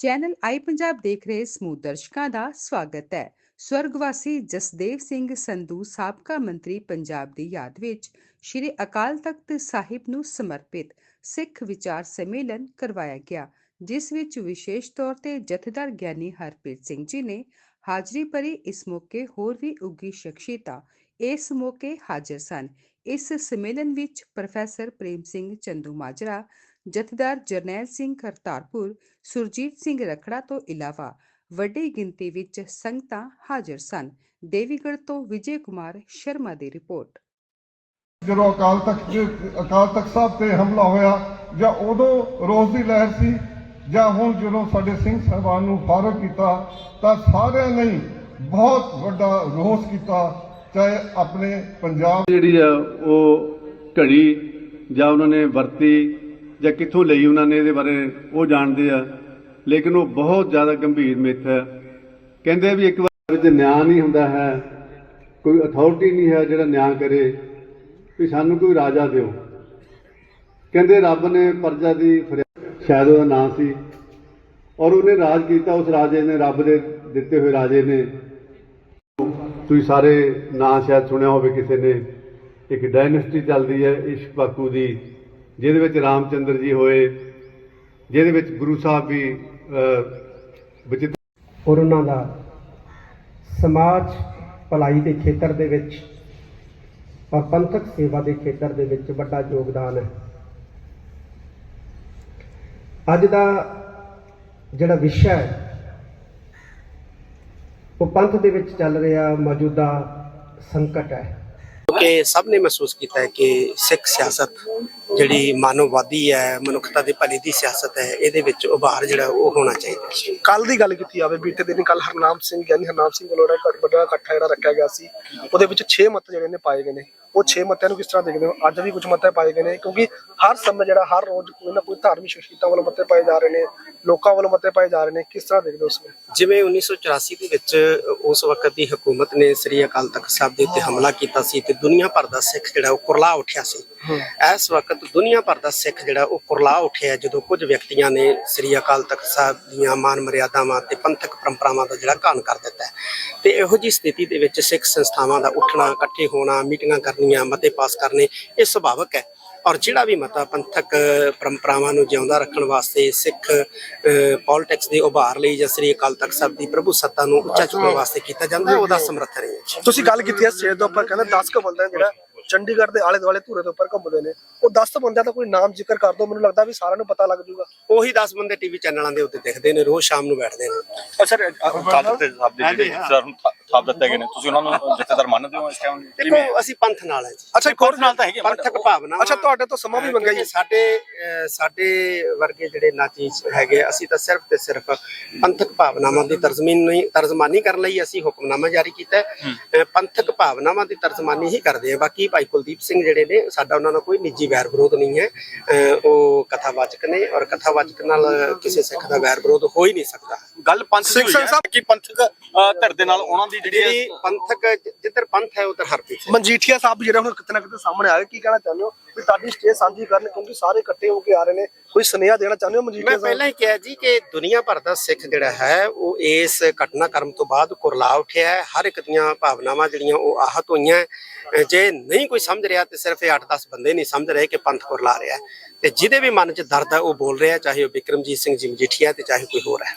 Channel ਆਈ ਪੰਜਾਬ ਦੇਖ ਰਹੇ ਸਮੂਹ ਦਰਸ਼ਕਾਂ ਦਾ ਸਵਾਗਤ ਹੈ ਸਵਰਗਵਾਸੀ ਜਸਦੇਵ ਸਿੰਘ ਸੰਧੂ ਸਾਬਕਾ ਮੰਤਰੀ ਪੰਜਾਬ ਦੀ ਯਾਦ ਵਿੱਚ ਸ੍ਰੀ ਅਕਾਲ ਤਖਤ ਸਾਹਿਬ ਨੂੰ ਸਮਰਪਿਤ ਸਿੱਖ ਵਿਚਾਰ ਸੰਮੇਲਨ ਕਰਵਾਇਆ ਗਿਆ ਜਿਸ ਵਿੱਚ ਵਿਸ਼ੇਸ਼ ਤੌਰ ਤੇ ਜਥੇਦਾਰ ਗਿਆਨੀ ਹਰਪ੍ਰੀਤ ਸਿੰਘ ਜੀ ਨੇ ਹਾਜ਼ਰੀ ਭਰੀ ਇਸ ਮੌਕੇ ਹੋਰ ਵੀ ਉੱਗੀ ਸ਼ਖਸੀਅਤਾਂ ਇਸ ਮੌਕੇ ਹਾਜ਼ਰ ਸਨ ਇਸ ਸੰਮੇਲਨ ਵਿੱਚ ਪ੍ਰੋਫੈਸਰ ਪ੍ਰੇਮ ਸਿੰਘ ਚੰਦੂ ਮਾਜਰਾ ਜਥੇਦਾਰ ਜਰਨੈਲ ਸਿੰਘ ਕਰਤਾਰਪੁਰ ਸੁਰਜੀਤ ਸਿੰਘ ਰਖੜਾ ਤੋਂ ਇਲਾਵਾ ਵੱਡੀ ਗਿਣਤੀ ਵਿੱਚ ਸੰਗਤਾਂ ਹਾਜ਼ਰ ਸਨ। ਦੇਵੀਗੜ੍ਹ ਤੋਂ ਵਿਜੇ ਕੁਮਾਰ ਸ਼ਰਮਾ ਦੀ ਰਿਪੋਰਟ। ਜਦੋਂ ਅਕਾਲ ਤਖਤ ਅਕਾਲ ਤਖਤ ਸਾਹਿਬ ਤੇ ਹਮਲਾ ਹੋਇਆ ਜਾਂ ਉਦੋਂ ਰੋਸ ਦੀ ਲਹਿਰ ਸੀ ਜਾਂ ਹੁਣ ਜਦੋਂ ਸਾਡੇ ਸਿੰਘ ਸਾਹਿਬਾਨ ਨੂੰ ਫਾਰਗ ਕੀਤਾ ਤਾਂ ਸਾਰਿਆਂ ਨੇ ਬਹੁਤ ਵੱਡਾ ਰੋਸ ਕੀਤਾ ਚਾਹੇ ਆਪਣੇ ਪੰਜਾਬ ਜਿਹੜੀ ਆ ਉਹ ਘੜੀ ਜਾਂ ਉਹਨਾਂ ਨੇ ਵਰਤੀ ਜਾਂ ਕਿੱਥੋਂ ਲਈ ਉਹਨਾਂ ਨੇ ਇਹਦੇ ਬਾਰੇ ਉਹ ਜਾਣਦੇ ਆ। ਲੇਕਿਨ ਉਹ ਬਹੁਤ ਜ਼ਿਆਦਾ ਗੰਭੀਰ ਮਿੱਥ ਹੈ। ਕਹਿੰਦੇ ਵੀ ਇੱਕ ਵਾਰ ਵਿੱਚ ਨਿਆਂ ਨਹੀਂ ਹੁੰਦਾ ਹੈ, ਕੋਈ ਅਥਾਰਟੀ ਨਹੀਂ ਹੈ ਜਿਹੜਾ ਨਿਆਂ ਕਰੇ, ਵੀ ਸਾਨੂੰ ਕੋਈ ਰਾਜਾ ਦਿਓ। ਕਹਿੰਦੇ ਰੱਬ ਨੇ ਪਰਜਾ ਦੀ ਫਰਿਆਦ, ਸ਼ਾਇਦ ਉਹਦਾ ਨਾਂ ਸੀ, ਔਰ ਉਹਨੇ ਰਾਜ ਕੀਤਾ, ਉਸ ਰਾਜੇ ਨੇ ਰੱਬ ਦੇ ਦਿੱਤੇ ਹੋਏ ਰਾਜੇ ਨੇ। ਤੁਸੀਂ ਸਾਰੇ ਨਾਂ ਸ਼ਾਇਦ ਸੁਣਿਆ ਹੋਵੇ ਕਿਸੇ ਨੇ, ਇੱਕ ਡਾਇਨੈਸਟੀ ਚੱਲਦੀ ਹੈ, ਇਸ਼ਕ ਬਾਕੂ ਦੀ। ਜਿਹਦੇ ਵਿੱਚ ਰਾਮਚੰਦਰ ਜੀ ਹੋਏ, ਜਿਹਦੇ ਵਿੱਚ ਗੁਰੂ ਸਾਹਿਬ ਵੀ ਬਚਿੱਤ ਔਰ ਉਹਨਾਂ ਦਾ ਸਮਾਜ ਭਲਾਈ ਦੇ ਖੇਤਰ ਦੇ ਵਿੱਚ ਔਰ ਪੰਥਕ ਸੇਵਾ ਦੇ ਖੇਤਰ ਦੇ ਵਿੱਚ ਵੱਡਾ ਯੋਗਦਾਨ ਹੈ। ਅੱਜ ਦਾ ਜਿਹੜਾ ਵਿਸ਼ਾ ਹੈ, ਉਹ ਪੰਥ ਦੇ ਵਿੱਚ ਚੱਲ ਰਿਹਾ ਮੌਜੂਦਾ ਸੰਕਟ ਹੈ। ਕਿ ਸਭ ਨੇ ਮਹਿਸੂਸ ਕੀਤਾ ਹੈ ਕਿ ਸਿੱਖ ਸਿਆਸਤ ਜਿਹੜੀ ਮਾਨਵਵਾਦੀ ਹੈ, ਮਨੁੱਖਤਾ ਦੇ ਭਲੇ ਦੀ ਸਿਆਸਤ ਹੈ, ਇਹਦੇ ਵਿੱਚ ਉਭਾਰ ਜਿਹੜਾ ਉਹ ਹੋਣਾ ਚਾਹੀਦਾ ਹੈ। ਕੱਲ ਦੀ ਗੱਲ ਕੀਤੀ ਜਾਵੇ, ਬੀਤੇ ਦਿਨ ਕੱਲ ਹਰਨਾਮ ਸਿੰਘ, ਯਾਨੀ ਹਰਨਾਮ ਸਿੰਘ ਵੱਲੋਂ ਜਿਹੜਾ ਇੱਕ ਵੱਡਾ ਇਕੱਠਾ ਜਿਹੜਾ ਰੱਖਿਆ ਗਿਆ ਸੀ, ਉਹਦੇ ਵਿੱਚ 6 ਮਤ ਜਿਹੜੇ ਨੇ ਪਾਏ ਗਏ ਨੇ। ਉਹ 6 ਮੱਤਿਆਂ ਨੂੰ ਕਿਸ ਤਰ੍ਹਾਂ ਦੇਖਦੇ ਹੋ? ਅੱਜ ਵੀ ਕੁਝ ਮੱਤੇ ਪਾਏ ਗਏ ਨੇ, ਕਿਉਂਕਿ ਹਰ ਸਮੇਂ ਜਿਹੜਾ ਹਰ ਰੋਜ਼ ਕੋਈ ਨਾ ਕੋਈ ਧਾਰਮਿਕ ਸ਼ਖਸੀਅਤਾਂ ਵੱਲੋਂ ਮੱਤੇ ਪਾਏ ਜਾ ਰਹੇ ਨੇ, ਲੋਕਾਂ ਵੱਲੋਂ ਮੱਤੇ ਪਾਏ ਜਾ ਰਹੇ ਨੇ, ਕਿਸ ਤਰ੍ਹਾਂ ਦੇਖਦੇ ਹੋ ਉਸ ਨੂੰ? ਜਿਵੇਂ 1984 ਦੇ ਵਿੱਚ ਉਸ ਵਕਤ ਦੀ ਹਕੂਮਤ ਨੇ ਸ੍ਰੀ ਅਕਾਲ ਤਖਤ ਸਾਹਿਬ ਦੇ ਉੱਤੇ ਹਮਲਾ ਕੀਤਾ ਸੀ ਤੇ ਦੁਨੀਆ ਭਰ ਦਾ ਸਿੱਖ ਜਿਹੜਾ ਉਹ ਕੁਰਲਾ ਉੱਠਿਆ ਸੀ। ਇਸ ਵਕਤ ਦੁਨੀਆ ਭਰ ਦਾ ਸਿੱਖ ਜਿਹੜਾ ਉਹ ਕੁਰਲਾ ਉੱਠਿਆ ਜਦੋਂ ਕੁਝ ਵਿਅਕਤੀਆਂ ਨੇ ਸ੍ਰੀ ਅਕਾਲ ਤਖਤ ਸਾਹਿਬ ਦੀਆਂ ਮਾਨ ਮਰਿਆਦਾਵਾਂ ਤੇ ਪੰਥਕ ਪਰੰਪਰਾਵਾਂ ਦਾ ਜਿਹੜਾ ਘਾਣ ਕਰ ਦਿੱਤਾ ਤੇ ਇਹੋ ਜੀ ਸਥਿਤੀ ਦੇ ਵਿੱਚ ਸਿੱਖ ਸੰਸਥਾਵਾਂ ਦਾ ਉੱਠਣਾ, ਇਕੱਠੇ ਹੋਣਾ, ਮੀਟਿੰਗਾਂ ਕਰਨੀਆਂ, ਮਤੇ ਪਾਸ ਕਰਨੇ, ਇਹ ਸੁਭਾਵਕ ਹੈ। ਔਰ ਜਿਹੜਾ ਵੀ ਮਤਾ ਪੰਥਕ ਪਰੰਪਰਾਵਾਂ ਨੂੰ ਜਿਉਂਦਾ ਰੱਖਣ ਵਾਸਤੇ ਸਿੱਖ ਪੋਲਿਟਿਕਸ ਦੇ ਉਭਾਰ ਲਈ ਜਾਂ ਸ੍ਰੀ ਅਕਾਲ ਤਖਤ ਸਾਹਿਬ ਦੀ ਪ੍ਰਭੂ ਸੱਤਾ ਨੂੰ ਉੱਚਾ ਚੁੱਕਣ ਵਾਸਤੇ ਕੀਤਾ ਜਾਂਦਾ ਹੈ ਉਹਦਾ ਸਮਰਥਨ ਹੈ ਤੁਸੀਂ ਗੱਲ ਕੀਤੀ ਹੈ ਸਟੇਜ ਦੇ ਉੱਪਰ, ਕਹਿੰਦੇ 10 ਕੁ ਬੰਦੇ ਜਿਹੜਾ ਚੰਡੀਗੜ੍ਹ ਦੇ ਆਲੇ ਦੁਆਲੇ ਧੂਰੇ ਦੇ ਉੱਪਰ ਘੁੰਮਦੇ ਨੇ। ਉਹ 10 ਬੰਦਿਆਂ ਦਾ ਕੋਈ ਨਾਮ ਜ਼ਿਕਰ ਕਰ ਦੋ ਮੈਨੂੰ ਲੱਗਦਾ ਵੀ ਸਾਰਿਆਂ ਨੂੰ ਪਤਾ ਲੱਗ ਜਾਊਗਾ। ਉਹੀ 10 ਬੰਦੇ ਟੀਵੀ ਚੈਨਲਾਂ ਦੇ ਉੱਤੇ ਦਿਖਦੇ ਨੇ ਰੋਜ਼ ਸ਼ਾਮ ਨੂੰ ਬੈਠਦੇ ਨੇ। ਸਰ ਕਾਦਰ ਤੇ ਸਾਹਿਬ ਦੇ ਜਿਹੜੇ ਥਾ- ਥਾਪ ਦਿੱਤੇ ਗਏ ਨੇ। ਤੁਸੀਂ ਉਹਨਾਂ ਨੂੰ ਜਥੇਦਾਰ ਮੰਨਦੇ ਹੋ ਇਸ ਟਾਈਮ ਦੇਖੋ ਅਸੀਂ ਪੰਥ ਨਾਲ ਹੈ ਜੀ। ਅੱਛਾ ਹੋਰ ਨਾਲ ਤਾਂ ਹੈਗੇ, ਪੰਥਕ ਭਾਵਨਾ ਅੱਛਾ ਤੁਹਾਡੇ ਤੋਂ ਸਮਾਂ ਵੀ ਮੰਗਿਆ ਜੀ। ਸਾਡੇ ਅਹ, ਸਾਡੇ ਵਰਗੇ ਜਿਹੜੇ ਨਾਚੀਜ਼ ਹੈਗੇ ਅਸੀਂ ਤਾਂ ਸਿਰਫ ਤੇ ਸਿਰਫ ਪੰਥਕ ਭਾਵਨਾਵਾਂ ਦੀ ਤਰਜਮਾਨੀ ਤਰਜਮਾਨੀ ਕਰਨ ਲਈ ਅਸੀਂ ਹੁਕਮਨਾਮਾ ਜਾਰੀ ਕੀਤਾ ਹੈ। ਅਹ, ਪੰਥਕ ਭਾਵਨਾਵਾਂ ਦੀ ਤਰਜਮਾਨੀ ਹੀ ਕਰਦੇ ਹਾਂ। ਬਾਕੀ ਭਾਈ ਕੁਲਦੀਪ ਸਿੰਘ ਜਿਹੜੇ ਨੇ ਸਾਡਾ ਉਹਨਾਂ ਨਾਲ ਕੋਈ ਨਿੱਜੀ ਵੈਰ ਵਿਰੋਧ ਨਹੀਂ ਹੈ। ਅਹ, ਉਹ ਕਥਾਵਾਚਕ ਨੇ ਔਰ ਕਥਾਵਾਚਕ ਨਾਲ ਕਿਸੇ ਸਿੱਖ ਦਾ ਵੈਰ ਵਿਰੋਧ ਹੋ ਹੀ ਨਹੀਂ ਸਕਦਾ। ਗੱਲ ਪੰਥ ਦੀ ਸਿੱਖ ਹੋਈ ਹੈ ਸਾਹਿਬ- ਕਿ ਪੰਥਕ ਅ, ਧਿਰ ਦੇ ਨਾਲ ਉਹਨਾਂ ਦੀ ਜਿਹੜੀ ਪੰਥਕ ਜਿੱਧਰ ਪੰਥ ਹੈ ਉਧਰ ਹਰਪ੍ਰੀਤ ਸਿੰਘ ਮਨਜੀਠੀਆ ਸਾਹਿਬ ਜਿਹੜਾ ਹੁਣ ਕਿਤੇ ਨਾ ਕਿਤੇ ਸਾਹਮਣੇ ਆ ਗਏ ਕੀ ਕਹਿਣਾ ਚਾਹੁੰਦੇ ਹੋ? ਵੀ ਤੁਹਾਡੀ ਸਟੇਜ ਸਾਂਝੀ ਕਰਨ ਕਿਉਂਕਿ ਸਾਰੇ ਇਕੱਠੇ ਹੋ ਕੇ ਆ ਰਹੇ ਨੇ ਕੋਈ ਸੁਨੇਹਾ ਦੇਣਾ ਚਾਹੁੰਦੇ ਹੋ ਮਨਜੀਠੀਆ ਮੈਂ ਸਾਹਿਬ? ਪਹਿਲਾਂ ਹੀ ਕਿਹਾ ਜੀ ਕਿ ਦੁਨੀਆ ਭਰ ਦਾ ਸਿੱਖ ਜਿਹੜਾ ਹੈ ਉਹ ਇਸ ਘਟਨਾਕ੍ਰਮ ਤੋਂ ਬਾਅਦ ਕੁਰਲਾ ਉੱਠਿਆ ਹੈ। ਹਰ ਇੱਕ ਦੀਆਂ ਭਾਵਨਾਵਾਂ ਜਿਹੜੀਆਂ ਉਹ ਆਹਤ ਹੋਈਆਂ ਜੇ ਨਹੀਂ ਕੋਈ ਸਮਝ ਰਿਹਾ ਤੇ ਸਿਰਫ ਇਹ 8-10 ਬੰਦੇ ਨਹੀਂ ਸਮਝ ਰਹੇ ਕਿ ਪੰਥ ਕੁਰਲਾ ਰਿਹਾ ਤੇ ਜਿਹਦੇ ਵੀ ਮਨ 'ਚ ਦਰਦ ਹੈ ਉਹ ਬੋਲ ਰਿਹਾ ਚਾਹੇ ਉਹ ਵਿਕਰਮਜੀਤ ਸਿੰਘ ਜੀ ਮਜੀਠੀਆ ਤੇ ਚਾਹੇ ਕੋਈ ਹੋਰ ਹੈ।